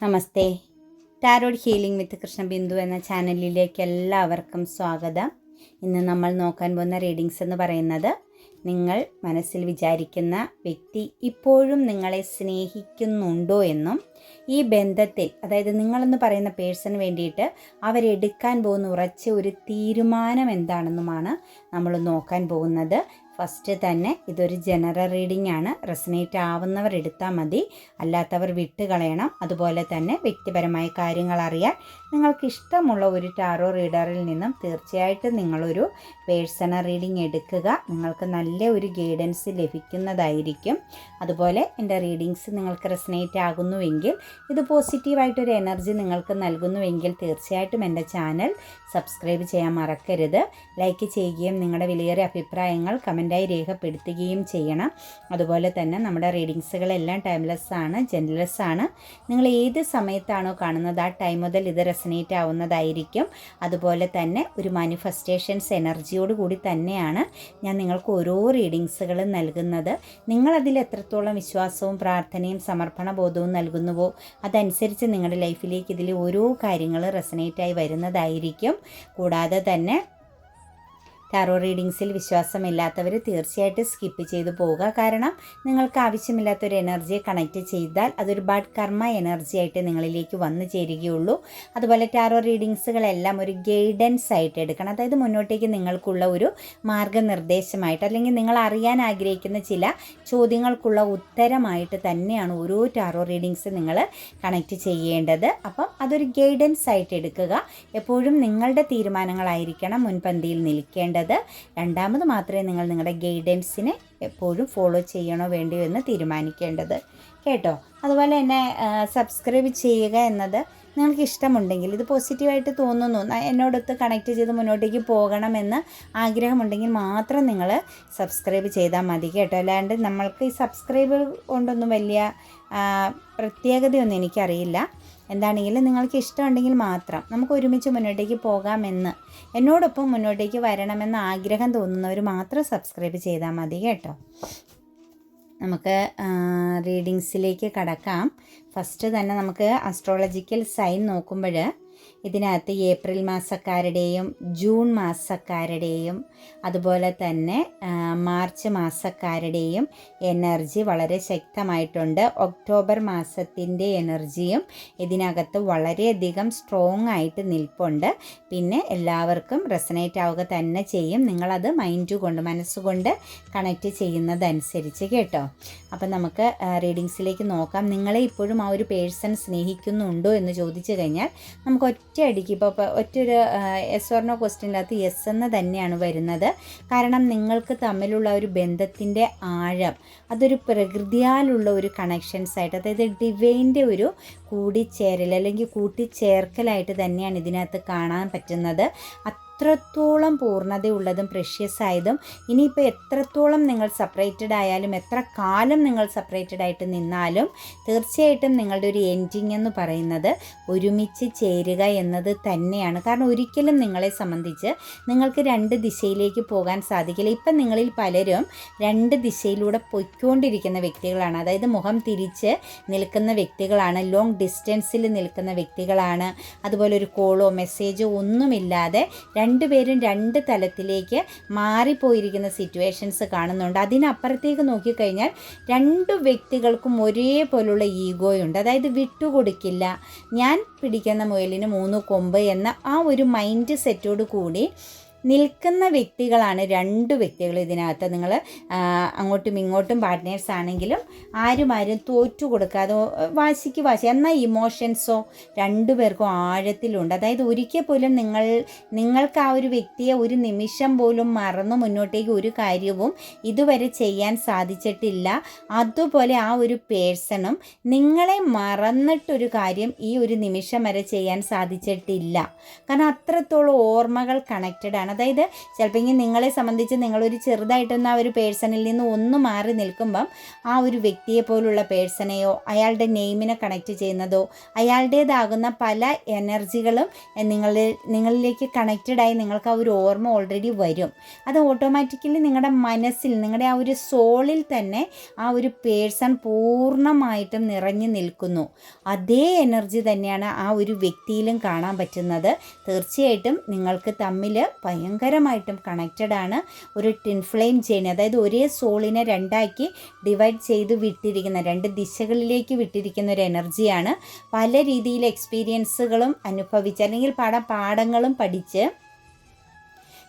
Namaste. Tarot healing with Krishnabindu എന്ന ചാനലിലേക്ക് എല്ലാവർക്കും സ്വാഗതം. ഇന്ന് നമ്മൾ നോക്കാൻ പോകുന്ന റീഡിങ്സ് എന്ന് പറയുന്നത് നിങ്ങൾ മനസ്സിൽ വിചാരിക്കുന്ന വ്യക്തി ഇപ്പോഴും നിങ്ങളെ സ്നേഹിക്കുന്നുണ്ടോ എന്നും ഈ ബന്ധത്തിൽ അതായത് നിങ്ങളെന്ന് പറയുന്ന പേഴ്സണ് വേണ്ടിയിട്ട് അവരെടുക്കാൻ പോകുന്ന ഉറച്ച ഒരു തീരുമാനം എന്താണെന്നുമാണ് നമ്മൾ നോക്കാൻ പോകുന്നത്. ഫസ്റ്റ് തന്നെ ഇതൊരു ജനറൽ റീഡിംഗ് ആണ്. റെസനേറ്റ് ആവുന്നവർ എടുത്താൽ മതി. അല്ലാത്തവർ വിട്ട് കളയണം. അതുപോലെ തന്നെ വ്യക്തിപരമായ കാര്യങ്ങൾ അറിയാൻ നിങ്ങൾക്ക് ഇഷ്ടമുള്ള ഒരു ടാറോ റീഡറിൽ നിന്നും തീർച്ചയായിട്ടും നിങ്ങളൊരു പേഴ്സണൽ റീഡിംഗ് എടുക്കുക. നിങ്ങൾക്ക് നല്ല ഒരു ഗൈഡൻസ് ലഭിക്കുന്നതായിരിക്കും. അതുപോലെ എന്റെ റീഡിങ്സ് നിങ്ങൾക്ക് റെസനേറ്റ് ആകുന്നുവെങ്കിൽ ഇത് പോസിറ്റീവായിട്ടൊരു എനർജി നിങ്ങൾക്ക് നൽകുന്നുവെങ്കിൽ തീർച്ചയായിട്ടും എന്റെ ചാനൽ സബ്സ്ക്രൈബ് ചെയ്യാൻ മറക്കരുത്. ലൈക്ക് ചെയ്യുകയും നിങ്ങളുടെ വിലയേറിയ അഭിപ്രായങ്ങൾ കമന്റായി രേഖപ്പെടുത്തുകയും ചെയ്യണം. അതുപോലെ തന്നെ നമ്മുടെ റീഡിങ്സുകളെല്ലാം ടൈംലെസ് ആണ് ജെൻലെസ് ആണ്. നിങ്ങൾ ഏത് സമയത്താണോ കാണുന്നത് ആ ടൈം മുതൽ ഇത് റെസനേറ്റ് ആവുന്നതായിരിക്കും. അതുപോലെ തന്നെ ഒരു മാനിഫെസ്റ്റേഷൻസ് എനർജിയോട് കൂടി തന്നെയാണ് ഞാൻ നിങ്ങൾക്ക് ഓരോ റീഡിങ്സുകളും നൽകുന്നത്. നിങ്ങളതിൽ എത്രത്തോളം വിശ്വാസവും പ്രാർത്ഥനയും സമർപ്പണ ബോധവും നൽകുന്നുവോ അതനുസരിച്ച് നിങ്ങളുടെ ലൈഫിലേക്ക് ഇതിൽ ഓരോ കാര്യങ്ങൾ റെസനേറ്റായി വരുന്നതായിരിക്കും. കൂടാതെ തന്നെ ടാറോ റീഡിങ്സിൽ വിശ്വാസമില്ലാത്തവർ തീർച്ചയായിട്ടും സ്കിപ്പ് ചെയ്തു പോവുക. കാരണം നിങ്ങൾക്ക് ആവശ്യമില്ലാത്തൊരു എനർജിയെ കണക്റ്റ് ചെയ്താൽ അതൊരു ബാഡ് കർമ്മ എനർജി ആയിട്ട് നിങ്ങളിലേക്ക് വന്നു ചേരുകയുള്ളൂ. അതുപോലെ ടാറോ റീഡിങ്സുകളെല്ലാം ഒരു ഗൈഡൻസ് ആയിട്ട് എടുക്കണം. അതായത് മുന്നോട്ടേക്ക് നിങ്ങൾക്കുള്ള ഒരു മാർഗനിർദ്ദേശമായിട്ട് അല്ലെങ്കിൽ നിങ്ങൾ അറിയാൻ ആഗ്രഹിക്കുന്ന ചില ചോദ്യങ്ങൾക്കുള്ള ഉത്തരമായിട്ട് തന്നെയാണ് ഓരോ ടാറോ റീഡിങ്സ് നിങ്ങൾ കണക്ട് ചെയ്യേണ്ടത്. അപ്പം അതൊരു ഗൈഡൻസ് ആയിട്ട് എടുക്കുക. എപ്പോഴും നിങ്ങളുടെ തീരുമാനങ്ങളായിരിക്കണം മുൻപന്തിയിൽ നിൽക്കേണ്ടത്. രണ്ടാമത് മാത്രമേ നിങ്ങൾ നിങ്ങളുടെ ഗൈഡൻസിനെ എപ്പോഴും ഫോളോ ചെയ്യണോ വേണ്ടിയോ എന്ന് തീരുമാനിക്കേണ്ടത്. കേട്ടോ? അതുപോലെ തന്നെ സബ്സ്ക്രൈബ് ചെയ്യുക എന്നത് നിങ്ങൾക്ക് ഇഷ്ടമുണ്ടെങ്കിൽ ഇത് പോസിറ്റീവായിട്ട് തോന്നുന്നു. എന്നോടൊത്ത് കണക്ട് ചെയ്ത് മുന്നോട്ടേക്ക് പോകണമെന്ന് ആഗ്രഹമുണ്ടെങ്കിൽ മാത്രം നിങ്ങൾ സബ്സ്ക്രൈബ് ചെയ്താൽ മതി. കേട്ടോ? അല്ലാണ്ട് നമ്മൾക്ക് ഈ സബ്സ്ക്രൈബ് കൊണ്ടൊന്നും വലിയ പ്രത്യേകതയൊന്നും എനിക്കറിയില്ല. എന്താണെങ്കിലും നിങ്ങൾക്ക് ഇഷ്ടമുണ്ടെങ്കിൽ മാത്രം നമുക്ക് ഒരുമിച്ച് മുന്നോട്ടേക്ക് പോകാമെന്ന്. എന്നോടൊപ്പം മുന്നോട്ടേക്ക് വരണമെന്ന് ആഗ്രഹം തോന്നുന്നവർ മാത്രം സബ്സ്ക്രൈബ് ചെയ്താൽ മതി കേട്ടോ. നമുക്ക് റീഡിങ്സിലേക്ക് കടക്കാം. ഫസ്റ്റ് തന്നെ നമുക്ക് അസ്ട്രോളജിക്കൽ സൈൻ നോക്കുമ്പോൾ ഇതിനകത്ത് ഏപ്രിൽ മാസക്കാരുടെയും ജൂൺ മാസക്കാരുടെയും അതുപോലെ തന്നെ മാർച്ച് മാസക്കാരുടെയും എനർജി വളരെ ശക്തമായിട്ടുണ്ട്. ഒക്ടോബർ മാസത്തിന്റെ എനർജിയും ഇതിനകത്ത് വളരെയധികം സ്ട്രോങ് ആയിട്ട് നിൽപ്പുണ്ട്. പിന്നെ എല്ലാവർക്കും റെസനേറ്റ് ആവുക തന്നെ ചെയ്യും. നിങ്ങളത് മൈൻഡ് കൊണ്ട് മനസ്സുകൊണ്ട് കണക്റ്റ് ചെയ്യുന്നതനുസരിച്ച് കേട്ടോ. അപ്പം നമുക്ക് റീഡിങ്സിലേക്ക് നോക്കാം. നിങ്ങളെ ഇപ്പോഴും ആ ഒരു പേഴ്സൺ സ്നേഹിക്കുന്നുണ്ടോ എന്ന് ചോദിച്ചു കഴിഞ്ഞാൽ നമുക്ക് ഒറ്റയടിക്ക് ഇപ്പോൾ ഒറ്റൊരു എസ് ഓർണോ അകത്ത് എസ് എന്ന് തന്നെയാണ് വരുന്നത്. കാരണം നിങ്ങൾക്ക് തമ്മിലുള്ള ഒരു ബന്ധത്തിന്റെ ആഴം അതൊരു പ്രകൃതിയാലുള്ള ഒരു കണക്ഷൻസ് ആയിട്ട് അതായത് ഡിവൈന്റെ ഒരു കൂടിച്ചേരൽ അല്ലെങ്കിൽ കൂട്ടിച്ചേർക്കലായിട്ട് തന്നെയാണ് ഇതിനകത്ത് കാണാൻ പറ്റുന്നത്. അത്രത്തോളം പൂർണതയുള്ളതും പ്രഷ്യസ് ആയതും ഇനിയിപ്പോൾ എത്രത്തോളം നിങ്ങൾ സെപ്പറേറ്റഡ് ആയാലും എത്ര കാലം നിങ്ങൾ സെപ്പറേറ്റഡ് ആയിട്ട് നിന്നാലും തീർച്ചയായിട്ടും നിങ്ങളുടെ ഒരു എൻഡിങ് എന്ന് പറയുന്നത് ഒരുമിച്ച് ചേരുക എന്നത് തന്നെയാണ്. കാരണം ഒരിക്കലും നിങ്ങളെ സംബന്ധിച്ച് നിങ്ങൾക്ക് രണ്ട് ദിശയിലേക്ക് പോകാൻ സാധിക്കില്ല. ഇപ്പം നിങ്ങളിൽ പലരും രണ്ട് ദിശയിലൂടെ പൊയ്ക്കൊണ്ടിരിക്കുന്ന വ്യക്തികളാണ്. അതായത് മുഖം തിരിച്ച് നിൽക്കുന്ന വ്യക്തികളാണ് ലോങ് ഡിസ്റ്റൻസിൽ നിൽക്കുന്ന വ്യക്തികളാണ്. അതുപോലെ ഒരു കോളോ മെസ്സേജോ ഒന്നുമില്ലാതെ രണ്ടുപേരും രണ്ട് തലത്തിലേക്ക് മാറിപ്പോയിരിക്കുന്ന സിറ്റുവേഷൻസ് കാണുന്നുണ്ട്. അതിനപ്പുറത്തേക്ക് നോക്കിക്കഴിഞ്ഞാൽ രണ്ട് വ്യക്തികൾക്കും ഒരേപോലുള്ള ഈഗോയുണ്ട്. അതായത് വിട്ടുകൊടുക്കില്ല. ഞാൻ പിടിക്കുന്ന മുയലിന് മൂന്ന് കൊമ്പ് എന്ന ആ ഒരു മൈൻഡ് സെറ്റോട് കൂടി നിൽക്കുന്ന വ്യക്തികളാണ് രണ്ട് വ്യക്തികൾ ഇതിനകത്ത്. നിങ്ങൾ അങ്ങോട്ടും ഇങ്ങോട്ടും പാർട്ട്നേഴ്സ് ആണെങ്കിലും ആരും ആരും തോറ്റു കൊടുക്കാതെ വാശിക്ക് വാശി. എന്നാൽ ഇമോഷൻസോ രണ്ടുപേർക്കും ആഴത്തിലുണ്ട്. അതായത് ഒരിക്കൽ പോലും നിങ്ങൾ നിങ്ങൾക്ക് ആ ഒരു വ്യക്തിയെ ഒരു നിമിഷം പോലും മറന്നു മുന്നോട്ടേക്ക് ഒരു കാര്യവും ഇതുവരെ ചെയ്യാൻ സാധിച്ചിട്ടില്ല. അതുപോലെ ആ ഒരു പേഴ്സണും നിങ്ങളെ മറന്നിട്ടൊരു കാര്യം ഈ ഒരു നിമിഷം വരെ ചെയ്യാൻ സാധിച്ചിട്ടില്ല. കാരണം അത്രത്തോളം ഓർമ്മകൾ കണക്റ്റഡ് ആണ്. അതായത് ചിലപ്പോൾ നിങ്ങളെ സംബന്ധിച്ച് നിങ്ങളൊരു ചെറുതായിട്ടൊന്ന് ആ ഒരു പേഴ്സണിൽ നിന്ന് ഒന്ന് മാറി നിൽക്കുമ്പം ആ ഒരു വ്യക്തിയെ പോലുള്ള പേഴ്സണെയോ അയാളുടെ നെയിമിനെ കണക്ട് ചെയ്യുന്നതോ അയാളുടേതാകുന്ന പല എനർജികളും നിങ്ങളിൽ നിങ്ങളിലേക്ക് കണക്റ്റഡായി നിങ്ങൾക്ക് ആ ഒരു ഓർമ്മ ഓൾറെഡി വരും. അത് ഓട്ടോമാറ്റിക്കലി നിങ്ങളുടെ മനസ്സിൽ നിങ്ങളുടെ ആ ഒരു സോളിൽ തന്നെ ആ ഒരു പേഴ്സൺ പൂർണമായിട്ടും നിറഞ്ഞു നിൽക്കുന്നു. അതേ എനർജി തന്നെയാണ് ആ ഒരു വ്യക്തിയിലും കാണാൻ പറ്റുന്നത്. തീർച്ചയായിട്ടും നിങ്ങൾക്ക് തമ്മിൽ ഭയങ്കരമായിട്ടും കണക്റ്റഡ് ആണ് ഒരു ടിൻ ഫ്ലെയിം ചെയ്യുന്നത് അതായത് ഒരേ സോളിനെ രണ്ടാക്കി ഡിവൈഡ് ചെയ്ത് വിട്ടിരിക്കുന്ന രണ്ട് ദിശകളിലേക്ക് വിട്ടിരിക്കുന്ന ഒരു എനർജിയാണ് പല രീതിയിൽ എക്സ്പീരിയൻസുകളും അനുഭവിച്ച് അല്ലെങ്കിൽ പല പാഠങ്ങളും പഠിച്ച്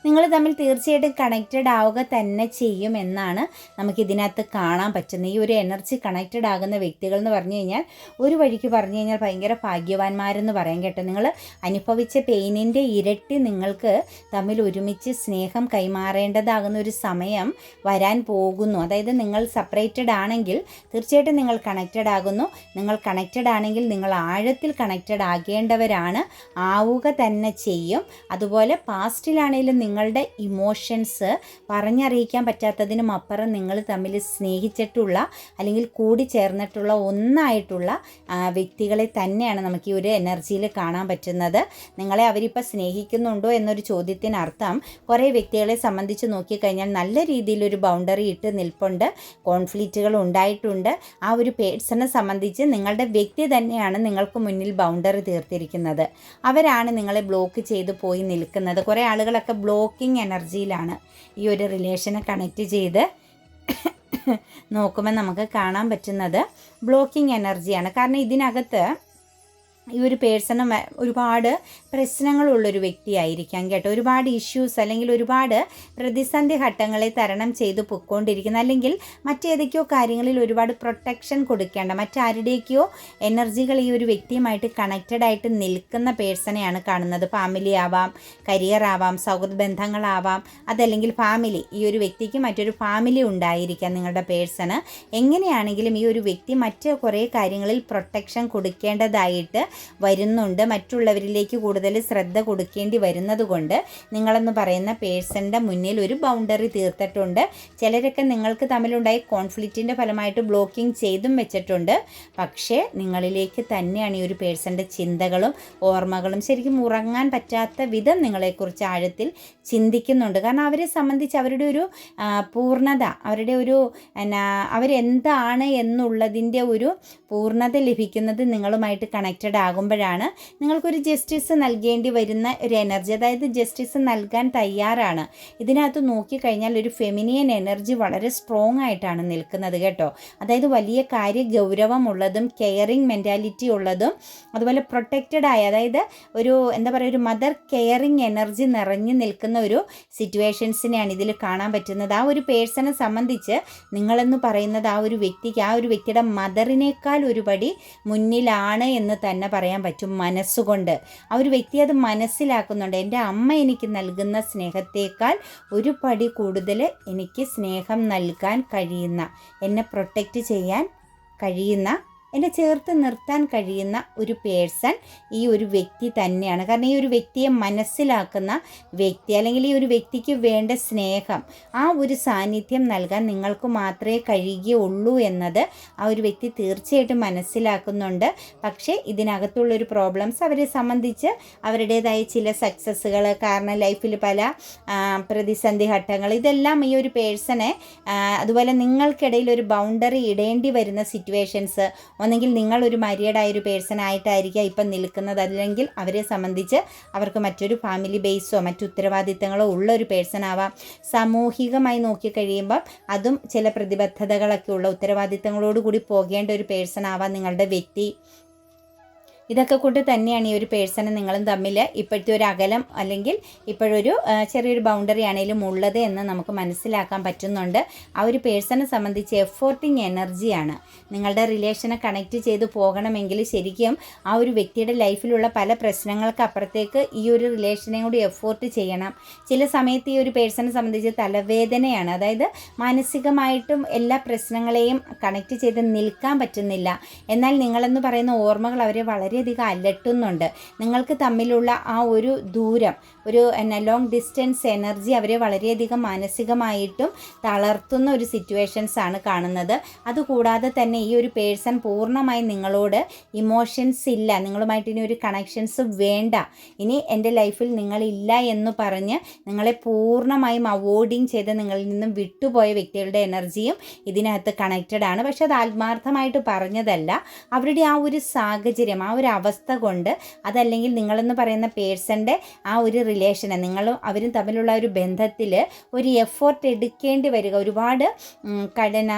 നിങ്ങൾ തമ്മിൽ തീർച്ചയായിട്ടും കണക്റ്റഡ് ആവുക തന്നെ ചെയ്യും എന്നാണ് നമുക്ക് നമുക്കിതിനകത്ത് കാണാൻ പറ്റുന്നത്. ഈ ഒരു എനർജി കണക്റ്റഡ് ആകുന്ന വ്യക്തികൾ എന്ന് പറഞ്ഞു കഴിഞ്ഞാൽ ഒരു വഴിക്ക് പറഞ്ഞു കഴിഞ്ഞാൽ ഭയങ്കര ഭാഗ്യവാന്മാരെന്ന് പറയാൻ കേട്ടോ. നിങ്ങൾ അനുഭവിച്ച പെയിനിന്റെ ഇരട്ടി നിങ്ങൾക്ക് തമ്മിൽ ഒരുമിച്ച് സ്നേഹം കൈമാറേണ്ടതാകുന്ന ഒരു സമയം വരാൻ പോകുന്നു. അതായത് നിങ്ങൾ സെപ്പറേറ്റഡ് ആണെങ്കിൽ തീർച്ചയായിട്ടും നിങ്ങൾ കണക്റ്റഡ് ആകുന്നു. നിങ്ങൾ കണക്റ്റഡ് ആണെങ്കിൽ നിങ്ങൾ ആഴത്തിൽ കണക്റ്റഡ് ആകേണ്ടവരാണ്. ആവുക തന്നെ ചെയ്യും. അതുപോലെ പാസ്റ്റിലാണെങ്കിലും നിങ്ങളുടെ ഇമോഷൻസ് പറഞ്ഞറിയിക്കാൻ പറ്റാത്തതിനും അപ്പുറം നിങ്ങൾ തമ്മിൽ സ്നേഹിച്ചിട്ടുള്ള അല്ലെങ്കിൽ കൂടി ചേർന്നിട്ടുള്ള ഒന്നായിട്ടുള്ള വ്യക്തികളെ തന്നെയാണ് നമുക്ക് ഈ ഒരു എനർജിയിൽ കാണാൻ പറ്റുന്നത്. നിങ്ങളെ അവരിപ്പോൾ സ്നേഹിക്കുന്നുണ്ടോ എന്നൊരു ചോദ്യത്തിനർത്ഥം കുറേ വ്യക്തികളെ സംബന്ധിച്ച് നോക്കിക്കഴിഞ്ഞാൽ നല്ല രീതിയിലൊരു ബൗണ്ടറി ഇട്ട് നിൽപ്പുണ്ട്. കോൺഫ്ലിക്റ്റുകൾ ഉണ്ടായിട്ടുണ്ട്. ആ ഒരു പേഴ്സണെ സംബന്ധിച്ച് നിങ്ങളുടെ വ്യക്തി തന്നെയാണ് നിങ്ങൾക്ക് മുന്നിൽ ബൗണ്ടറി തീർത്തിരിക്കുന്നത്. അവരാണ് നിങ്ങളെ ബ്ലോക്ക് ചെയ്ത് പോയി നിൽക്കുന്നത്. കുറേ ആളുകളൊക്കെ ബ്ലോക്ക് ബ്ലോക്കിംഗ് എനർജിയിലാണ് ഈ ഒരു റിലേഷനെ കണക്ട് ചെയ്ത് നോക്കുമ്പോൾ നമുക്ക് കാണാൻ പറ്റുന്നത് ബ്ലോക്കിംഗ് എനർജിയാണ്. കാരണം ഇതിനകത്ത് ഈ ഒരു പേഴ്സണും ഒരുപാട് പ്രശ്നങ്ങളുള്ളൊരു വ്യക്തിയായിരിക്കാം കേട്ടോ. ഒരുപാട് ഇഷ്യൂസ് അല്ലെങ്കിൽ ഒരുപാട് പ്രതിസന്ധി ഘട്ടങ്ങളെ തരണം ചെയ്ത് പൊയ്ക്കൊണ്ടിരിക്കുന്ന അല്ലെങ്കിൽ മറ്റേതൊക്കെയോ കാര്യങ്ങളിൽ ഒരുപാട് പ്രൊട്ടക്ഷൻ കൊടുക്കേണ്ട മറ്റാരുടെയൊക്കെയോ എനർജികൾ ഈ ഒരു വ്യക്തിയുമായിട്ട് കണക്റ്റഡ് ആയിട്ട് നിൽക്കുന്ന പേഴ്സണെയാണ് കാണുന്നത്. ഫാമിലി ആവാം കരിയർ ആവാം സൗഹൃദ ബന്ധങ്ങളാവാം അതല്ലെങ്കിൽ ഫാമിലി ഈ ഒരു വ്യക്തിക്ക് മറ്റൊരു ഫാമിലി ഉണ്ടായിരിക്കാം നിങ്ങളുടെ പേഴ്സണ് എങ്ങനെയാണെങ്കിലും ഈ ഒരു വ്യക്തി മറ്റ് കുറേ കാര്യങ്ങളിൽ പ്രൊട്ടക്ഷൻ കൊടുക്കേണ്ടതായിട്ട് വരുന്നുണ്ട്. മറ്റുള്ളവരിലേക്ക് കൂടുതൽ ശ്രദ്ധ കൊടുക്കേണ്ടി വരുന്നത് കൊണ്ട് നിങ്ങളെന്ന് പറയുന്ന പേഴ്സണിന്റെ മുന്നിൽ ഒരു ബൗണ്ടറി തീർത്തിട്ടുണ്ട്. ചിലരൊക്കെ നിങ്ങൾക്ക് തമ്മിലുണ്ടായ കോൺഫ്ലിക്റ്റിന്റെ ഫലമായിട്ട് ബ്ലോക്കിംഗ് ചെയ്തും വെച്ചിട്ടുണ്ട്. പക്ഷേ നിങ്ങളിലേക്ക് തന്നെയാണ് ഈ ഒരു പേഴ്സണിന്റെ ചിന്തകളും ഓർമ്മകളും ശരിക്കും ഉറങ്ങാൻ പറ്റാത്ത വിധം നിങ്ങളെക്കുറിച്ച് ആഴത്തിൽ ചിന്തിക്കുന്നുണ്ട്. കാരണം അവരെ സംബന്ധിച്ച് അവരുടെ ഒരു പൂർണത അവരുടെ ഒരു എന്നാ അവരെന്താണ് എന്നുള്ളതിന്റെ ഒരു പൂർണത ലഭിക്കുന്നത് നിങ്ങളുമായിട്ട് കണക്റ്റഡ് ആകുമ്പോഴാണ് നിങ്ങൾക്കൊരു ജസ്റ്റിസ് നൽകേണ്ടി വരുന്ന ഒരു എനർജി അതായത് ജസ്റ്റിസ് നൽകാൻ തയ്യാറാണ്. ഇതിനകത്ത് നോക്കിക്കഴിഞ്ഞാൽ ഒരു ഫെമിനിയൻ എനർജി വളരെ സ്ട്രോങ് ആയിട്ടാണ് നിൽക്കുന്നത് കേട്ടോ. അതായത് വലിയ കാര്യ ഗൗരവമുള്ളതും കെയറിങ് മെന്റാലിറ്റി ഉള്ളതും അതുപോലെ പ്രൊട്ടക്റ്റഡ് ആയ അതായത് ഒരു എന്താ പറയുക ഒരു മദർ കെയറിങ് എനർജി നിറഞ്ഞു നിൽക്കുന്ന ഒരു സിറ്റുവേഷൻസിനെയാണ് ഇതിൽ കാണാൻ പറ്റുന്നത്. ആ ഒരു പേഴ്സണെ സംബന്ധിച്ച് നിങ്ങളെന്ന് പറയുന്നത് ആ ഒരു വ്യക്തിക്ക് ആ ഒരു വ്യക്തിയുടെ മദറിനേക്കാൾ ഒരുപടി മുന്നിലാണ് എന്ന് തന്നെ പറയാൻ പറ്റും മനസ്സുകൊണ്ട്. ആ ഒരു വ്യക്തി അത് മനസ്സിലാക്കുന്നുണ്ട്. എന്റെ അമ്മ എനിക്ക് നൽകുന്ന സ്നേഹത്തേക്കാൾ ഒരു പടി കൂടുതൽ എനിക്ക് സ്നേഹം നൽകാൻ കഴിയുന്ന എന്നെ പ്രൊട്ടക്റ്റ് ചെയ്യാൻ കഴിയുന്ന എന്നെ ചേർത്ത് നിർത്താൻ കഴിയുന്ന ഒരു പേഴ്സൺ ഈ ഒരു വ്യക്തി തന്നെയാണ്. കാരണം ഈ ഒരു വ്യക്തിയെ മനസ്സിലാക്കുന്ന വ്യക്തി അല്ലെങ്കിൽ ഈ ഒരു വ്യക്തിക്ക് വേണ്ട സ്നേഹം ആ ഒരു സാന്നിധ്യം നൽകാൻ നിങ്ങൾക്ക് മാത്രമേ കഴിയുകയുള്ളൂ എന്നത് ആ ഒരു വ്യക്തി തീർച്ചയായിട്ടും മനസ്സിലാക്കുന്നുണ്ട്. പക്ഷേ ഇതിനകത്തുള്ളൊരു പ്രോബ്ലംസ് അവരെ സംബന്ധിച്ച് അവരുടേതായ ചില സക്സസ്സുകൾ കാരണം ലൈഫിൽ പല പ്രതിസന്ധി ഘട്ടങ്ങൾ ഇതെല്ലാം ഈ ഒരു പേഴ്സണെ അതുപോലെ നിങ്ങൾക്കിടയിൽ ഒരു ബൗണ്ടറി ഇടേണ്ടി വരുന്ന സിറ്റുവേഷൻസ് ഒന്നെങ്കിൽ നിങ്ങൾ ഒരു മരിയഡായ ഒരു പേഴ്സൺ ആയിട്ടായിരിക്കാം ഇപ്പം നിൽക്കുന്നത്. അല്ലെങ്കിൽ അവരെ സംബന്ധിച്ച് അവർക്ക് മറ്റൊരു ഫാമിലി ബേസോ മറ്റു ഉത്തരവാദിത്തങ്ങളോ ഉള്ള ഒരു പേഴ്സൺ ആവാം. സാമൂഹികമായി നോക്കിക്കഴിയുമ്പം അതും ചില പ്രതിബദ്ധതകളൊക്കെ ഉള്ള ഉത്തരവാദിത്തങ്ങളോടുകൂടി പോകേണ്ട ഒരു പേഴ്സൺ ആവാം നിങ്ങളുടെ വ്യക്തി. ഇതൊക്കെ കൊണ്ട് തന്നെയാണ് ഈ ഒരു പേഴ്സണും നിങ്ങളും തമ്മിൽ ഇപ്പോഴത്തെ ഒരു അകലം അല്ലെങ്കിൽ ഇപ്പോഴൊരു ചെറിയൊരു ബൗണ്ടറി ആണെങ്കിലും ഉള്ളത് എന്ന് നമുക്ക് മനസ്സിലാക്കാൻ പറ്റുന്നുണ്ട്. ആ ഒരു പേഴ്സണെ സംബന്ധിച്ച് എഫോർട്ടിങ് എനർജിയാണ് നിങ്ങളുടെ റിലേഷനെ കണക്റ്റ് ചെയ്ത് പോകണമെങ്കിൽ ശരിക്കും ആ ഒരു വ്യക്തിയുടെ ലൈഫിലുള്ള പല പ്രശ്നങ്ങൾക്ക് അപ്പുറത്തേക്ക് ഈ ഒരു റിലേഷനെ കൂടി എഫോർട്ട് ചെയ്യണം. ചില സമയത്ത് ഈ ഒരു പേഴ്സണെ സംബന്ധിച്ച് തലവേദനയാണ്. അതായത് മാനസികമായിട്ടും എല്ലാ പ്രശ്നങ്ങളെയും കണക്റ്റ് ചെയ്ത് നിൽക്കാൻ പറ്റുന്നില്ല. എന്നാൽ നിങ്ങളെന്ന് പറയുന്ന ഓർമ്മകൾ അവരെ വളരെ വളരെയധികം അലട്ടുന്നുണ്ട്. നിങ്ങൾക്ക് തമ്മിലുള്ള ആ ഒരു ദൂരം ഒരു എന്നാ ലോങ് ഡിസ്റ്റൻസ് എനർജി അവരെ വളരെയധികം മാനസികമായിട്ടും തളർത്തുന്ന ഒരു സിറ്റുവേഷൻസ് ആണ് കാണുന്നത്. അതുകൂടാതെ തന്നെ ഈ ഒരു പേഴ്സൺ പൂർണമായി നിങ്ങളോട് ഇമോഷൻസ് ഇല്ല. നിങ്ങളുമായിട്ട് ഇനി ഒരു കണക്ഷൻസ് വേണ്ട. ഇനി എന്റെ ലൈഫിൽ നിങ്ങളില്ല എന്ന് പറഞ്ഞ് നിങ്ങളെ പൂർണമായും അവോയ്ഡിങ് ചെയ്ത് നിങ്ങളിൽ നിന്നും വിട്ടുപോയ വ്യക്തികളുടെ എനർജിയും ഇതിനകത്ത് കണക്റ്റഡ് ആണ്. പക്ഷെ അത് ആത്മാർത്ഥമായിട്ട് പറഞ്ഞതല്ല. അവരുടെ ആ ഒരു സാഹചര്യം ആ ഒരു അവസ്ഥ കൊണ്ട് അതല്ലെങ്കിൽ നിങ്ങളെന്ന് പറയുന്ന പേഴ്സന്റെ ആ ഒരു റിലേഷനെ നിങ്ങളും അവരും തമ്മിലുള്ള ഒരു ബന്ധത്തിൽ ഒരു എഫേർട്ട് എടുക്കേണ്ടി വരിക. ഒരുപാട് കഠിന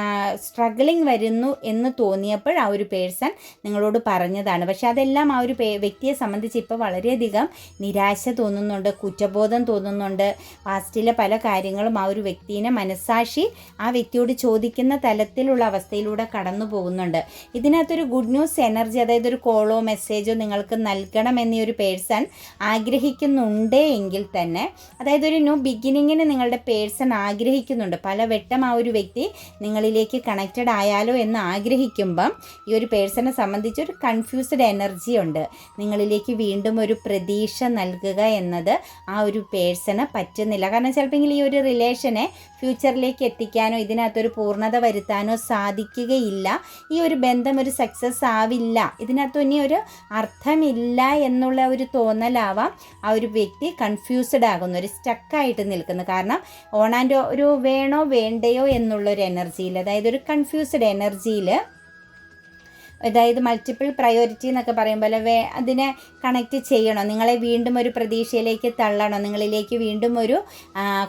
സ്ട്രഗിളിങ് വരുന്നു എന്ന് തോന്നിയപ്പോൾ ആ ഒരു പേഴ്സൺ നിങ്ങളോട് പറഞ്ഞതാണ്. പക്ഷെ അതെല്ലാം ആ ഒരു വ്യക്തിയെ സംബന്ധിച്ച് ഇപ്പോൾ വളരെയധികം നിരാശ തോന്നുന്നുണ്ട് കുറ്റബോധം തോന്നുന്നുണ്ട്. പാസ്റ്റിലെ പല കാര്യങ്ങളും ആ ഒരു വ്യക്തിനെ മനസ്സാക്ഷി ആ വ്യക്തിയോട് ചോദിക്കുന്ന തലത്തിലുള്ള അവസ്ഥയിലൂടെ കടന്നു പോകുന്നുണ്ട് ഇതിനകത്തൊരു ഗുഡ് ന്യൂസ് എനർജി അതായത് ഒരു കോളോ മെസ്സേജോ നിങ്ങൾക്ക് നൽകണമെന്ന് ഒരു പേഴ്സൺ ആഗ്രഹിക്കുന്നുണ്ട് എങ്കിൽ തന്നെ അതായത് ഒരു ന്യൂ ബിഗിനിങ്ങിന് നിങ്ങളുടെ പേഴ്സൺ ആഗ്രഹിക്കുന്നുണ്ട്. പല വെട്ടം ആ ഒരു വ്യക്തി നിങ്ങളിലേക്ക് കണക്റ്റഡ് ആയാലോ എന്ന് ആഗ്രഹിക്കുമ്പം ഈ ഒരു പേഴ്സണെ സംബന്ധിച്ച് ഒരു കൺഫ്യൂസ്ഡ് എനർജി ഉണ്ട്. നിങ്ങളിലേക്ക് വീണ്ടും ഒരു പ്രതീക്ഷ നൽകുക എന്നത് ആ ഒരു പേഴ്സണ് പറ്റുന്നില്ല. കാരണം ചിലപ്പോൾ ഈ ഒരു റിലേഷനെ ഫ്യൂച്ചറിലേക്ക് എത്തിക്കാനോ ഇതിനകത്തൊരു പൂർണത വരുത്താനോ സാധിക്കുകയില്ല. ഈ ഒരു ബന്ധം ഒരു സക്സസ് ആവില്ല. ഇതിനകത്ത് ഇനി ഒരു അർത്ഥമില്ല എന്നുള്ള ഒരു തോന്നലാവാം ആ ഒരു വ്യക്തി കൺഫ്യൂസ്ഡ് ആകുന്നു ഒരു സ്റ്റക്കായിട്ട് നിൽക്കുന്നു. കാരണം ആൻഡ് ഒരു വേണോ വേണ്ടയോ എന്നുള്ളൊരു എനർജിയിൽ അതായത് ഒരു കൺഫ്യൂസ്ഡ് എനർജിയിൽ അതായത് മൾട്ടിപ്പിൾ പ്രയോറിറ്റി എന്നൊക്കെ പറയുമ്പോൾ വേ അതിനെ കണക്റ്റ് ചെയ്യണോ? നിങ്ങളെ വീണ്ടും ഒരു പ്രതീക്ഷയിലേക്ക് തള്ളണോ? നിങ്ങളിലേക്ക് വീണ്ടും ഒരു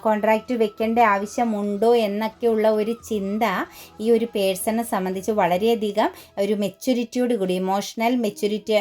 കോൺട്രാക്റ്റ് വെക്കേണ്ട ആവശ്യമുണ്ടോ എന്നൊക്കെയുള്ള ഒരു ചിന്ത ഈ ഒരു പേഴ്സണെ സംബന്ധിച്ച് വളരെയധികം ഒരു മെച്യൂരിറ്റിയോട് കൂടി ഇമോഷണൽ മെച്യൂരിറ്റി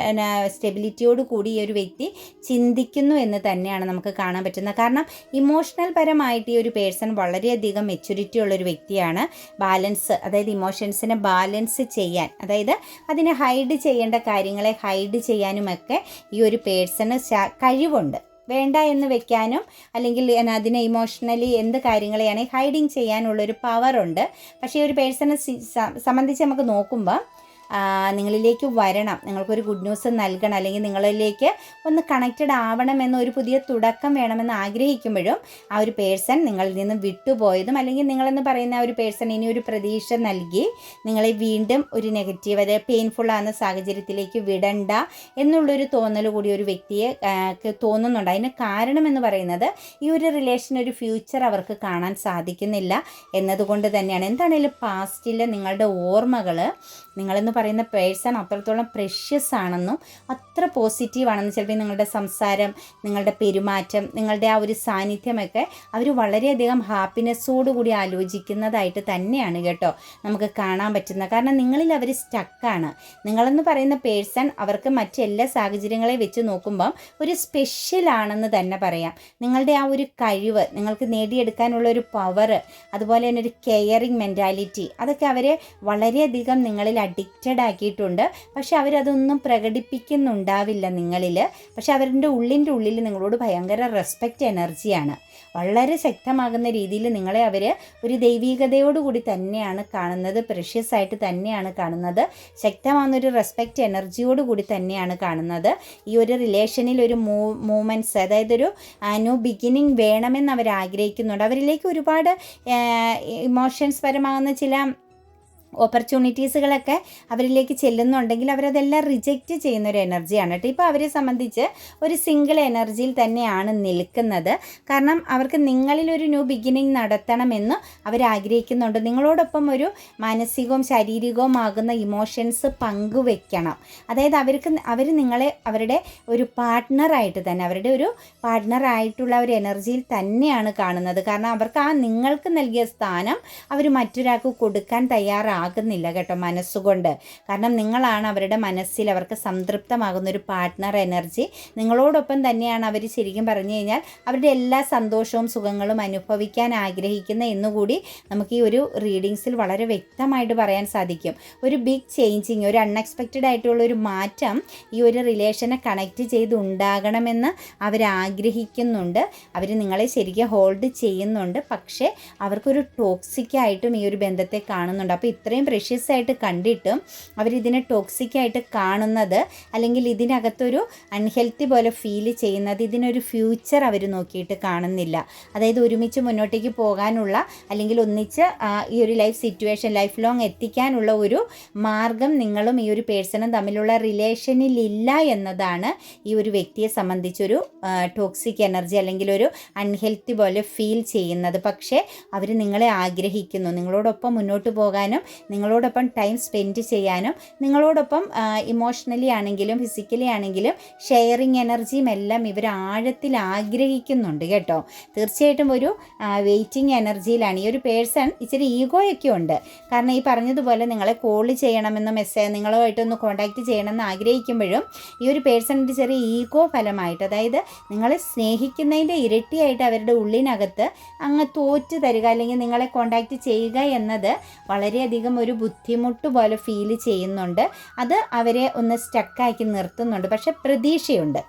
സ്റ്റെബിലിറ്റിയോട് കൂടി ഈ ഒരു വ്യക്തി ചിന്തിക്കുന്നു എന്ന് തന്നെയാണ് നമുക്ക് കാണാൻ പറ്റുന്നത്. കാരണം ഇമോഷണൽ പരമായിട്ട് ഈ ഒരു പേഴ്സൺ വളരെയധികം മെച്യൂരിറ്റി ഉള്ളൊരു വ്യക്തിയാണ് ബാലൻസ് അതായത് ഇമോഷൻസിനെ ബാലൻസ് ചെയ്യാൻ. അതായത് അതിനെ ഹൈഡ് ചെയ്യേണ്ട കാര്യങ്ങളെ ഹൈഡ് ചെയ്യാനുമൊക്കെ ഈ ഒരു പേഴ്സണ് കഴിവുണ്ട്. വേണ്ട എന്ന് വെക്കാനും അല്ലെങ്കിൽ അതിനെ ഇമോഷണലി എന്ത് കാര്യങ്ങളെയാണ് ഹൈഡിങ് ചെയ്യാനുള്ളൊരു പവറുണ്ട് പക്ഷേ ഒരു പേഴ്സണെ സംബന്ധിച്ച് നമുക്ക് നോക്കുമ്പോൾ നിങ്ങളിലേക്ക് വരണം. നിങ്ങൾക്കൊരു ഗുഡ് ന്യൂസ് നൽകണം. അല്ലെങ്കിൽ നിങ്ങളിലേക്ക് ഒന്ന് കണക്റ്റഡ് ആവണമെന്ന് ഒരു പുതിയ തുടക്കം വേണമെന്ന് ആഗ്രഹിക്കുമ്പോഴും ആ ഒരു പേഴ്സൺ നിങ്ങളിൽ നിന്ന് വിട്ടുപോയതും അല്ലെങ്കിൽ നിങ്ങളെന്ന് പറയുന്ന ആ ഒരു പേഴ്സൺ ഇനി ഒരു പ്രതീക്ഷ നൽകി നിങ്ങളെ വീണ്ടും ഒരു നെഗറ്റീവ് അതായത് പെയിൻഫുൾ ആകുന്ന സാഹചര്യത്തിലേക്ക് വിടണ്ട എന്നുള്ളൊരു തോന്നൽ കൂടി ഒരു വ്യക്തിയെ തോന്നുന്നുണ്ട്. അതിന് കാരണം എന്ന് പറയുന്നത് ഈ ഒരു റിലേഷൻ ഒരു ഫ്യൂച്ചർ അവർക്ക് കാണാൻ സാധിക്കുന്നില്ല എന്നതുകൊണ്ട് തന്നെയാണ്. എന്താണേലും പാസ്റ്റിലെ നിങ്ങളുടെ ഓർമ്മകൾ നിങ്ങളെന്ന് പറയുന്ന പേഴ്സൺ അത്രത്തോളം പ്രഷ്യസ് ആണെന്നും അത്ര പോസിറ്റീവ് ചിലപ്പോൾ നിങ്ങളുടെ സംസാരം നിങ്ങളുടെ പെരുമാറ്റം നിങ്ങളുടെ ആ ഒരു സാന്നിധ്യമൊക്കെ അവർ വളരെയധികം ഹാപ്പിനെസ്സോടുകൂടി ആലോചിക്കുന്നതായിട്ട് തന്നെയാണ് കേട്ടോ നമുക്ക് കാണാൻ പറ്റുന്നത്. കാരണം നിങ്ങളിൽ അവർ സ്റ്റക്കാണ് നിങ്ങളെന്ന് പറയുന്ന പേഴ്സൺ അവർക്ക് മറ്റെല്ലാ സാഹചര്യങ്ങളെ വെച്ച് നോക്കുമ്പം ഒരു സ്പെഷ്യൽ ആണെന്ന് തന്നെ പറയാം. നിങ്ങളുടെ ആ ഒരു കഴിവ് നിങ്ങൾക്ക് നേടിയെടുക്കാനുള്ള ഒരു പവർ അതുപോലെ തന്നെ ഒരു കെയറിങ് മെന്റാലിറ്റി അതൊക്കെ അവരെ വളരെയധികം നിങ്ങളിൽ അഡിക്റ്റഡ് ആക്കിയിട്ടുണ്ട് പക്ഷെ അവരതൊന്നും പ്രകടിപ്പിക്കുന്നുണ്ടാവില്ല നിങ്ങളിൽ. പക്ഷെ അവരുടെ ഉള്ളിന്റെ ഉള്ളിൽ നിങ്ങളോട് ഭയങ്കര റെസ്പെക്റ്റ് എനർജിയാണ്. വളരെ ശക്തമാകുന്ന രീതിയിൽ നിങ്ങളെ അവർ ഒരു ദൈവീകതയോടുകൂടി തന്നെയാണ് കാണുന്നത് പ്രഷ്യസ് ആയിട്ട് തന്നെയാണ് കാണുന്നത്. ശക്തമാകുന്ന ഒരു റെസ്പെക്റ്റ് എനർജിയോടുകൂടി തന്നെയാണ് കാണുന്നത്. ഈ ഒരു റിലേഷനിൽ ഒരു മൂ മൂമെന്റ്സ് അതായത് ഒരു ന്യൂ ബിഗിനിങ് വേണമെന്ന് അവർ ആഗ്രഹിക്കുന്നുണ്ട് അവരിലേക്ക് ഒരുപാട് ഇമോഷൻസ് പരമാകുന്ന ചില ഓപ്പർച്യൂണിറ്റീസുകളൊക്കെ അവരിലേക്ക് ചെല്ലുന്നുണ്ടെങ്കിൽ അവരതെല്ലാം റിജക്റ്റ് ചെയ്യുന്ന ഒരു എനർജിയാണ് കേട്ടോ ഇപ്പോൾ അവരെ സംബന്ധിച്ച് ഒരു സിംഗിൾ എനർജിയിൽ തന്നെയാണ് നിൽക്കുന്നത്. കാരണം അവർക്ക് നിങ്ങളിൽ ഒരു ന്യൂ ബിഗിനിങ് നടത്തണമെന്ന് അവരാഗ്രഹിക്കുന്നുണ്ട്. നിങ്ങളോടൊപ്പം ഒരു മാനസികവും ശാരീരികവും ആകുന്ന ഇമോഷൻസ് പങ്കുവെക്കണം. അതായത് അവർക്ക് അവർ നിങ്ങളെ അവരുടെ ഒരു പാർട്ട്ണറായിട്ട് തന്നെ അവരുടെ ഒരു പാർട്ട്ണറായിട്ടുള്ള ഒരു എനർജിയിൽ തന്നെയാണ് കാണുന്നത്. കാരണം അവർക്ക് ആ നിങ്ങൾക്ക് നൽകിയ സ്ഥാനം അവർ മറ്റൊരാൾക്ക് കൊടുക്കാൻ തയ്യാറാകുന്നില്ല കേട്ടോ മനസ്സുകൊണ്ട്. കാരണം നിങ്ങളാണ് അവരുടെ മനസ്സിൽ അവർക്ക് സംതൃപ്തമാകുന്ന ഒരു പാർട്ട്ണർ എനർജി നിങ്ങളോടൊപ്പം തന്നെയാണ് അവർ ശരിക്കും പറഞ്ഞു കഴിഞ്ഞാൽ അവരുടെ എല്ലാ സന്തോഷവും സുഖങ്ങളും അനുഭവിക്കാൻ ആഗ്രഹിക്കുന്ന എന്നുകൂടി നമുക്ക് ഈ ഒരു റീഡിങ്സിൽ വളരെ വ്യക്തമായിട്ട് പറയാൻ സാധിക്കും. ഒരു ബിഗ് ചേഞ്ചിങ് ഒരു അൺഎക്സ്പെക്റ്റഡ് ആയിട്ടുള്ള ഒരു മാറ്റം ഈ ഒരു റിലേഷനെ കണക്റ്റ് ചെയ്ത് ഉണ്ടാകണമെന്ന് അവർ ആഗ്രഹിക്കുന്നുണ്ട്. അവർ നിങ്ങളെ ശരിക്കും ഹോൾഡ് ചെയ്യുന്നുണ്ട്. പക്ഷേ അവർക്കൊരു ടോക്സിക്കായിട്ടും ഈ ഒരു ബന്ധത്തെ കാണുന്നുണ്ട്. അപ്പോൾ ഇത്ര അത്രയും പ്രഷ്യസ് ആയിട്ട് കണ്ടിട്ടും അവരിതിനെ ടോക്സിക് ആയിട്ട് കാണുന്നത് അല്ലെങ്കിൽ ഇതിനകത്തൊരു അൺഹെൽത്തി പോലെ ഫീൽ ചെയ്യുന്നത് ഇതിനൊരു ഫ്യൂച്ചർ അവർ നോക്കിയിട്ട് കാണുന്നില്ല. അതായത് ഒരുമിച്ച് മുന്നോട്ടേക്ക് പോകാനുള്ള അല്ലെങ്കിൽ ഒന്നിച്ച് ഈ ഒരു ലൈഫ് സിറ്റുവേഷൻ ലൈഫ് ലോങ് എത്തിക്കാനുള്ള ഒരു മാർഗം നിങ്ങളും ഈ ഒരു പേഴ്സണും തമ്മിലുള്ള റിലേഷനിലില്ല എന്നതാണ് ഈ ഒരു വ്യക്തിയെ സംബന്ധിച്ചൊരു ടോക്സിക് എനർജി അല്ലെങ്കിൽ ഒരു അൺഹെൽത്തി പോലെ ഫീൽ ചെയ്യുന്നത്. പക്ഷേ അവർ നിങ്ങളെ ആഗ്രഹിക്കുന്നു. നിങ്ങളോടൊപ്പം മുന്നോട്ട് പോകാനും നിങ്ങളോടൊപ്പം ടൈം സ്പെൻഡ് ചെയ്യാനും നിങ്ങളോടൊപ്പം ഇമോഷണലി ആണെങ്കിലും ഫിസിക്കലി ആണെങ്കിലും ഷെയറിങ് എനർജിയും എല്ലാം ഇവർ ആഴത്തിൽ ആഗ്രഹിക്കുന്നുണ്ട് കേട്ടോ. തീർച്ചയായിട്ടും ഒരു വെയിറ്റിംഗ് എനർജിയിലാണ് ഈ ഒരു പേഴ്സൺ ഇച്ചിരി ഈഗോയൊക്കെ ഉണ്ട്. കാരണം ഈ പറഞ്ഞതുപോലെ നിങ്ങളെ കോൾ ചെയ്യണമെന്ന് മെസ്സേജ് നിങ്ങളുമായിട്ടൊന്ന് കോൺടാക്റ്റ് ചെയ്യണമെന്ന് ആഗ്രഹിക്കുമ്പോഴും ഈ ഒരു പേഴ്സണിന്റെ ചെറിയ ഈഗോ ഫലമായിട്ട് അതായത് നിങ്ങളെ സ്നേഹിക്കുന്നതിന്റെ ഇരട്ടിയായിട്ട് അവരുടെ ഉള്ളിനകത്ത് അങ്ങ് തോറ്റ് തരിക അല്ലെങ്കിൽ നിങ്ങളെ കോണ്ടാക്റ്റ് ചെയ്യുക എന്നത് വളരെയധികം ഒരു ബുദ്ധിമുട്ട് പോലെ ഫീൽ ചെയ്യുന്നുണ്ട് അത് അവരെ ഒന്ന് സ്റ്റക്കാക്കി നിർത്തുന്നുണ്ട്. പക്ഷെ പ്രതീക്ഷയുണ്ട്.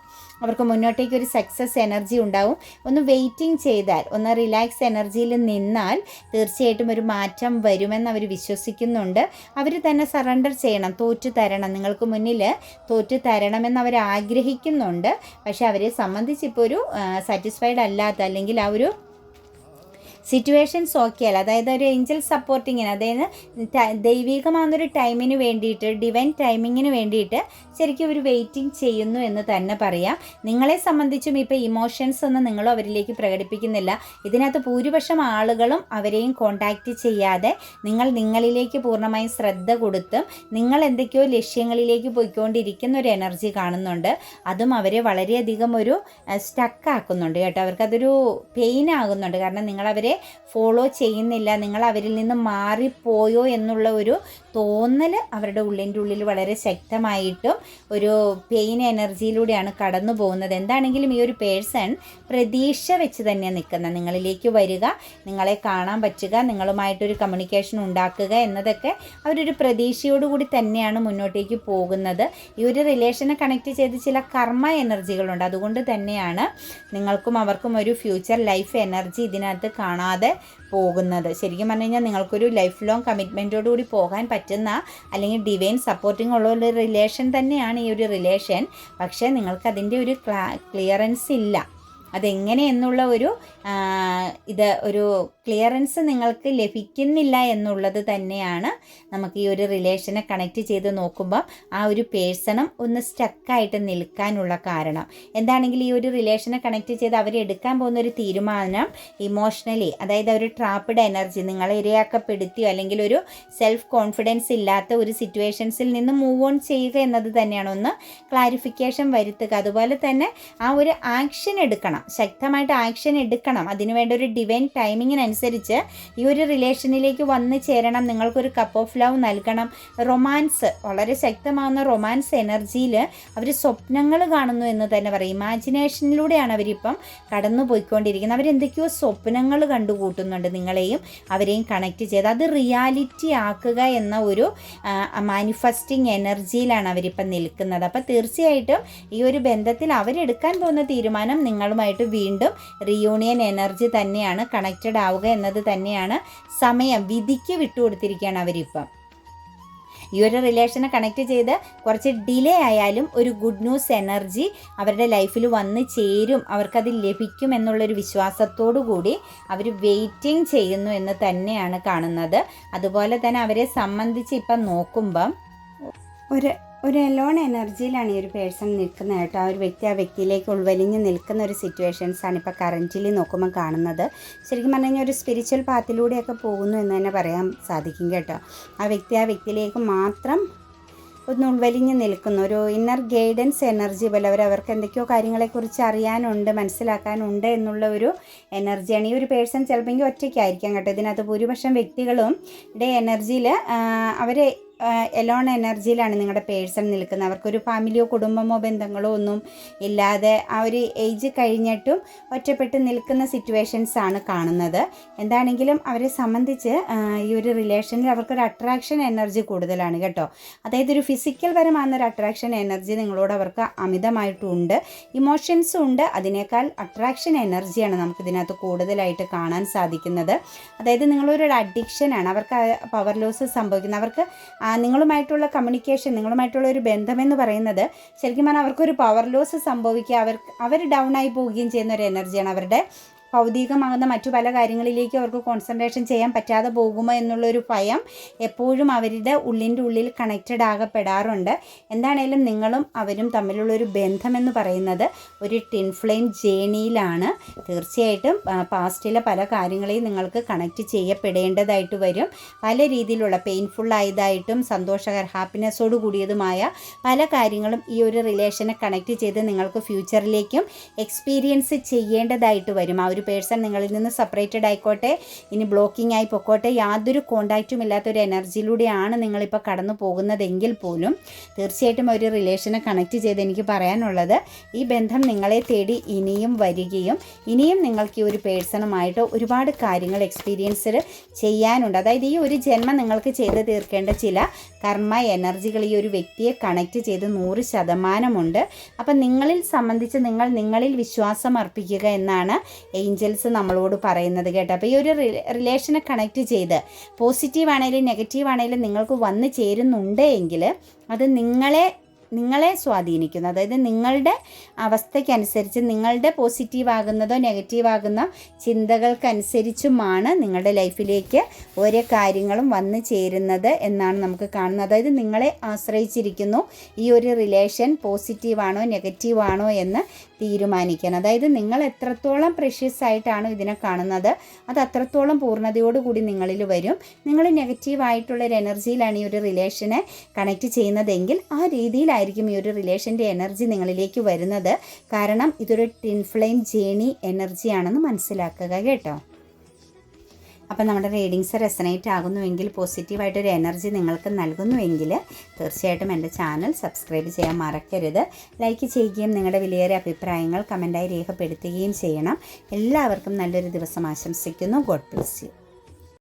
അവർക്ക് മുന്നോട്ടേക്ക് ഒരു സക്സസ് എനർജി ഉണ്ടാവും. ഒന്ന് വെയിറ്റിംഗ് ചെയ്താൽ ഒന്ന് റിലാക്സ് എനർജിയിൽ നിന്നാൽ തീർച്ചയായിട്ടും ഒരു മാറ്റം വരുമെന്ന് അവർ വിശ്വസിക്കുന്നുണ്ട്. അവർ തന്നെ സറണ്ടർ ചെയ്യണം തോറ്റു തരണം. നിങ്ങൾക്ക് മുന്നിൽ തോറ്റു തരണമെന്ന് അവർ ആഗ്രഹിക്കുന്നുണ്ട്. പക്ഷേ അവരെ സംബന്ധിച്ച് ഇപ്പോൾ ഒരു സാറ്റിസ്ഫൈഡ് അല്ലാത്ത അല്ലെങ്കിൽ ആ ഒരു സിറ്റുവേഷൻസ് ഓക്കെ അല്ല അതായത് ഒരു ഏഞ്ചൽ സപ്പോർട്ടിങ്ങിന് അതായത് ദൈവികമാകുന്നൊരു ടൈമിന് വേണ്ടിയിട്ട് ഡിവൈൻ ടൈമിങ്ങിന് വേണ്ടിയിട്ട് ശരിക്കും ഒരു വെയിറ്റിംഗ് ചെയ്യുന്നു എന്ന് തന്നെ പറയാം. നിങ്ങളെ സംബന്ധിച്ചും ഇപ്പോൾ ഇമോഷൻസ് ഒന്നും നിങ്ങളും അവരിലേക്ക് പ്രകടിപ്പിക്കുന്നില്ല. ഇതിനകത്ത് ഭൂരിപക്ഷം ആളുകളും അവരെയും കോണ്ടാക്റ്റ് ചെയ്യാതെ നിങ്ങൾ നിങ്ങളിലേക്ക് പൂർണമായും ശ്രദ്ധ കൊടുത്തും നിങ്ങൾ എന്തൊക്കെയോ ലക്ഷ്യങ്ങളിലേക്ക് പോയിക്കൊണ്ടിരിക്കുന്ന ഒരു എനർജി കാണുന്നുണ്ട്. അതും അവരെ വളരെയധികം ഒരു സ്റ്റക്കാക്കുന്നുണ്ട് കേട്ടോ. അവർക്കതൊരു പെയിൻ ആകുന്നുണ്ട്. കാരണം നിങ്ങൾ അവരെ ഫോളോ ചെയ്യുന്നില്ല. നിങ്ങൾ അവരിൽ നിന്ന് മാറിപ്പോയോ എന്നുള്ള ഒരു തോന്നൽ അവരുടെ ഉള്ളിന്റെ ഉള്ളിൽ വളരെ ശക്തമായിട്ടും ഒരു പെയിൻ എനർജിയിലൂടെയാണ് കടന്നു പോകുന്നത്. എന്താണെങ്കിലും ഈ ഒരു പേഴ്സൺ പ്രതീക്ഷ വെച്ച് തന്നെ നിൽക്കുന്നത് നിങ്ങളിലേക്ക് വരിക നിങ്ങളെ കാണാൻ പറ്റുക നിങ്ങളുമായിട്ടൊരു കമ്മ്യൂണിക്കേഷൻ ഉണ്ടാക്കുക എന്നതൊക്കെ അവരൊരു പ്രതീക്ഷയോടുകൂടി തന്നെയാണ് മുന്നോട്ടേക്ക് പോകുന്നത്. ഈ ഒരു റിലേഷനെ കണക്ട് ചെയ്ത് ചില കർമ്മ എനർജികളുണ്ട് അതുകൊണ്ട് തന്നെയാണ് നിങ്ങൾക്കും അവർക്കും ഒരു ഫ്യൂച്ചർ ലൈഫ് എനർജി ഇതിനകത്ത് കാണാതെ പോകുന്നത്. ശരിക്കും പറഞ്ഞു കഴിഞ്ഞാൽ നിങ്ങൾക്കൊരു ലൈഫ് ലോങ് കമ്മിറ്റ്മെന്റോടുകൂടി പോകാൻ പറ്റുന്ന അല്ലെങ്കിൽ ഡിവൈൻ സപ്പോർട്ടിംഗ് ഉള്ള ഒരു റിലേഷൻ തന്നെയാണ് ഈ ഒരു റിലേഷൻ പക്ഷേ നിങ്ങൾക്ക് അതിന്റെ ഒരു ക്ലിയറൻസ് ഇല്ല. അതെങ്ങനെ എന്നുള്ള ഒരു ഇത് ഒരു ക്ലിയറൻസ് നിങ്ങൾക്ക് ലഭിക്കുന്നില്ല എന്നുള്ളത് തന്നെയാണ് നമുക്ക് ഈ ഒരു റിലേഷനെ കണക്ട് ചെയ്ത് നോക്കുമ്പോൾ ആ ഒരു പേഴ്സണും ഒന്ന് സ്റ്റക്കായിട്ട് നിൽക്കാനുള്ള കാരണം. എന്താണെങ്കിൽ ഈ ഒരു റിലേഷനെ കണക്ട് ചെയ്ത് അവർ എടുക്കാൻ പോകുന്ന ഒരു തീരുമാനം ഇമോഷണലി അതായത് അവർ ട്രാപ്പിഡ് എനർജി നിങ്ങളെ ഇരയാക്കപ്പെടുത്തിയോ അല്ലെങ്കിൽ ഒരു സെൽഫ് കോൺഫിഡൻസ് ഇല്ലാത്ത ഒരു സിറ്റുവേഷൻസിൽ നിന്ന് മൂവ് ഓൺ ചെയ്യുക എന്നത് തന്നെയാണ്. ഒന്ന് ക്ലാരിഫിക്കേഷൻ വരുത്തുക. അതുപോലെ തന്നെ ആ ഒരു ആക്ഷൻ എടുക്കണം. ശക്തമായിട്ട് ആക്ഷൻ എടുക്കണം. അതിനുവേണ്ട ഒരു ഡിവൈൻ ടൈമിങ്ങിനനുസരിച്ച് ഈ ഒരു റിലേഷനിലേക്ക് വന്നു ചേരണം. നിങ്ങൾക്കൊരു കപ്പ് ഓഫ് ലവ് നൽകണം. റൊമാൻസ് വളരെ ശക്തമാകുന്ന റൊമാൻസ് എനർജിയിൽ അവർ സ്വപ്നങ്ങൾ കാണുന്നു എന്ന് തന്നെ പറയും. ഇമാജിനേഷനിലൂടെയാണ് അവരിപ്പം കടന്നു പോയിക്കൊണ്ടിരിക്കുന്നത് അവരെന്തൊക്കെയോ സ്വപ്നങ്ങൾ കണ്ടുകൂട്ടുന്നുണ്ട് നിങ്ങളെയും അവരെയും കണക്ട് ചെയ്ത്. അത് റിയാലിറ്റി ആക്കുക എന്ന ഒരു മാനിഫെസ്റ്റിംഗ് എനർജിയിലാണ് അവരിപ്പം നിൽക്കുന്നത്. അപ്പോൾ തീർച്ചയായിട്ടും ഈ ഒരു ബന്ധത്തിൽ അവരെടുക്കാൻ പോകുന്ന തീരുമാനം നിങ്ങളുമായിട്ട് വീണ്ടും റിയൂണിയൻ എനർജി തന്നെയാണ് കണക്റ്റഡ് ആവുക എന്നത് തന്നെയാണ് സമയം വിധിക്ക് വിട്ടുകൊടുത്തിരിക്കുകയാണ് അവരിപ്പം. ഈ ഒരു റിലേഷനെ കണക്ട് ചെയ്ത് കുറച്ച് ഡിലേ ആയാലും ഒരു ഗുഡ് ന്യൂസ് എനർജി അവരുടെ ലൈഫിൽ വന്ന് ചേരും അവർക്കത് ലഭിക്കും എന്നുള്ളൊരു വിശ്വാസത്തോടു കൂടി അവർ വെയിറ്റിംഗ് ചെയ്യുന്നു എന്ന് തന്നെയാണ് കാണുന്നത്. അതുപോലെ തന്നെ അവരെ സംബന്ധിച്ച് ഇപ്പം നോക്കുമ്പം ഒരു ഒരു എലോൺ എനർജിയിലാണ് ഈ ഒരു പേഴ്സൺ നിൽക്കുന്നത് കേട്ടോ. ആ ഒരു വ്യക്തി ആ വ്യക്തിയിലേക്ക് ഉൾവലിഞ്ഞ് നിൽക്കുന്ന ഒരു സിറ്റുവേഷൻസാണ് ഇപ്പോൾ കറന്റിലി നോക്കുമ്പോൾ കാണുന്നത്. ശരിക്കും പറഞ്ഞു കഴിഞ്ഞാൽ ഒരു സ്പിരിച്വൽ പാത്തിലൂടെയൊക്കെ പോകുന്നു എന്ന് തന്നെ പറയാൻ സാധിക്കും കേട്ടോ. ആ വ്യക്തി ആ വ്യക്തിയിലേക്ക് മാത്രം ഒന്ന് ഉൾവലിഞ്ഞ് നിൽക്കുന്നു. ഒരു ഇന്നർ ഗൈഡൻസ് എനർജി പോലെ അവർ അവർക്ക് എന്തൊക്കെയോ കാര്യങ്ങളെക്കുറിച്ച് അറിയാനുണ്ട് മനസ്സിലാക്കാനുണ്ട് എന്നുള്ള ഒരു എനർജിയാണ് ഈ ഒരു പേഴ്സൺ ചിലപ്പോൾ ഒറ്റയ്ക്കായിരിക്കാം കേട്ടോ. ഇതിനകത്ത് ഭൂരിപക്ഷം വ്യക്തികളും ഇവിടെ എനർജിയിൽ അവരെ എലോൺ എനർജിയിലാണ് നിങ്ങളുടെ പേഴ്സൺ നിൽക്കുന്നത്. അവർക്കൊരു ഫാമിലിയോ കുടുംബമോ ബന്ധങ്ങളോ ഒന്നും ഇല്ലാതെ ആ ഒരു ഏജ് കഴിഞ്ഞിട്ടും ഒറ്റപ്പെട്ട് നിൽക്കുന്ന സിറ്റുവേഷൻസ് ആണ് കാണുന്നത്. എന്താണെങ്കിലും അവരെ സംബന്ധിച്ച് ഈ ഒരു റിലേഷനിൽ അവർക്കൊരു അട്രാക്ഷൻ എനർജി കൂടുതലാണ് കേട്ടോ. അതായത് ഒരു ഫിസിക്കൽ പരമാകുന്ന ഒരു അട്രാക്ഷൻ എനർജി നിങ്ങളോട് അവർക്ക് അമിതമായിട്ടുണ്ട്. ഇമോഷൻസും ഉണ്ട്. അതിനേക്കാൾ അട്രാക്ഷൻ എനർജിയാണ് നമുക്ക് ഇതിനകത്ത് കൂടുതലായിട്ട് കാണാൻ സാധിക്കുന്നത്. അതായത് നിങ്ങളൊരു അഡിക്ഷനാണ് അവർക്ക് പവർ ലോസ് സംഭവിക്കുന്നത് അവർക്ക് നിങ്ങളുമായിട്ടുള്ള കമ്മ്യൂണിക്കേഷൻ നിങ്ങളുമായിട്ടുള്ള ഒരു ബന്ധമെന്ന് പറയുന്നത് ശരിക്കും പറഞ്ഞാൽ അവർക്കൊരു പവർ ലോസ് സംഭവിക്കുക അവർ അവർ ഡൗൺ ആയി പോവുകയും ചെയ്യുന്ന ഒരു എനർജിയാണ് അവരുടെ ഭൗതികമാകുന്ന മറ്റു പല കാര്യങ്ങളിലേക്ക് അവർക്ക് കോൺസെൻട്രേഷൻ ചെയ്യാൻ പറ്റാതെ പോകുമോ എന്നുള്ളൊരു ഭയം എപ്പോഴും അവരുടെ ഉള്ളിന്റെ ഉള്ളിൽ കണക്റ്റഡ് ആകപ്പെടാറുണ്ട്. എന്താണേലും നിങ്ങളും അവരും തമ്മിലുള്ളൊരു ബന്ധമെന്ന് പറയുന്നത് ഒരു ടിൻ ഫ്ലെയിം ജേണിയിലാണ് തീർച്ചയായിട്ടും പാസ്റ്റിലെ പല കാര്യങ്ങളെയും നിങ്ങൾക്ക് കണക്റ്റ് ചെയ്യപ്പെടേണ്ടതായിട്ട് വരും. പല രീതിയിലുള്ള പെയിൻഫുൾ ആയതായിട്ടും സന്തോഷകര ഹാപ്പിനെസ്സോട് കൂടിയതുമായ പല കാര്യങ്ങളും ഈ ഒരു റിലേഷനെ കണക്റ്റ് ചെയ്ത് നിങ്ങൾക്ക് ഫ്യൂച്ചറിലേക്കും എക്സ്പീരിയൻസ് ചെയ്യേണ്ടതായിട്ട് വരും. ആ ഒരു പേഴ്സൺ നിങ്ങളിൽ നിന്ന് സെപ്പറേറ്റഡ് ആയിക്കോട്ടെ ഇനി ബ്ലോക്കിംഗ് ആയി പൊക്കോട്ടെ യാതൊരു കോണ്ടാക്റ്റും ഇല്ലാത്ത ഒരു എനർജിയിലൂടെയാണ് നിങ്ങളിപ്പോൾ കടന്നു പോകുന്നതെങ്കിൽ പോലും തീർച്ചയായിട്ടും ഒരു റിലേഷനെ കണക്ട് ചെയ്ത് എനിക്ക് പറയാനുള്ളത് ഈ ബന്ധം നിങ്ങളെ തേടി ഇനിയും വരികയും ഇനിയും നിങ്ങൾക്ക് ഈ ഒരു പേഴ്സണുമായിട്ട് ഒരുപാട് കാര്യങ്ങൾ എക്സ്പീരിയൻസ് ചെയ്യാനുണ്ട്. അതായത് ഈ ഒരു ജന്മം നിങ്ങൾക്ക് ചെയ്ത് തീർക്കേണ്ട ചില കർമ്മ എനർജികൾ ഈ ഒരു വ്യക്തിയെ കണക്ട് ചെയ്ത് നൂറ് ശതമാനമുണ്ട്. അപ്പം നിങ്ങളിൽ സംബന്ധിച്ച് നിങ്ങൾ നിങ്ങളിൽ വിശ്വാസം അർപ്പിക്കുക എന്നാണ് ഏഞ്ചൽസ് നമ്മളോട് പറയുന്നത് കേട്ടോ. അപ്പോൾ ഈ ഒരു റിലേഷനെ കണക്ട് ചെയ്ത് പോസിറ്റീവ് ആണെങ്കിലും നെഗറ്റീവ് ആണെങ്കിലും നിങ്ങൾക്ക് വന്ന് ചേരുന്നുണ്ട് എങ്കിൽ അത് നിങ്ങളെ നിങ്ങളെ സ്വാധീനിക്കുന്നു. അതായത് നിങ്ങളുടെ അവസ്ഥയ്ക്കനുസരിച്ച് നിങ്ങളുടെ പോസിറ്റീവ് ആകുന്നതോ നെഗറ്റീവ് ആകുന്ന ചിന്തകൾക്കനുസരിച്ചുമാണ് നിങ്ങളുടെ ലൈഫിലേക്ക് ഓരോ കാര്യങ്ങളും വന്നു ചേരുന്നത് എന്നാണ് നമുക്ക് കാണുന്നത്. അതായത് നിങ്ങളെ ആശ്രയിച്ചിരിക്കുന്നു ഈ ഒരു റിലേഷൻ പോസിറ്റീവാണോ നെഗറ്റീവാണോ എന്ന് തീരുമാനിക്കാൻ. അതായത് നിങ്ങൾ എത്രത്തോളം പ്രഷ്യസ് ആയിട്ടാണ് ഇതിനെ കാണുന്നത് അത് അത്രത്തോളം പൂർണതയോടുകൂടി നിങ്ങളിൽ വരും. നിങ്ങൾ നെഗറ്റീവ് ആയിട്ടുള്ള ഒരു എനർജിയിലാണ് ഈ ഒരു റിലേഷനെ കണക്ട് ചെയ്യുന്നതെങ്കിൽ ആ രീതിയിലായിരിക്കും ഈ ഒരു റിലേഷന്റെ എനർജി നിങ്ങളിലേക്ക് വരുന്നത്. കാരണം ഇതൊരു ടിൻ ഫ്ലെയിം ജേണി എനർജിയാണെന്ന് മനസ്സിലാക്കുക കേട്ടോ. അപ്പം നമ്മുടെ റീഡിങ്സ് റെസനേറ്റ് ആകുന്നുവെങ്കിൽ പോസിറ്റീവായിട്ടൊരു എനർജി നിങ്ങൾക്ക് നൽകുന്നുവെങ്കിൽ തീർച്ചയായിട്ടും എന്റെ ചാനൽ സബ്സ്ക്രൈബ് ചെയ്യാൻ മറക്കരുത്. ലൈക്ക് ചെയ്യുകയും നിങ്ങളുടെ വിലയേറെ അഭിപ്രായങ്ങൾ കമന്റായി രേഖപ്പെടുത്തുകയും ചെയ്യണം. എല്ലാവർക്കും നല്ലൊരു ദിവസം ആശംസിക്കുന്നു. God bless you.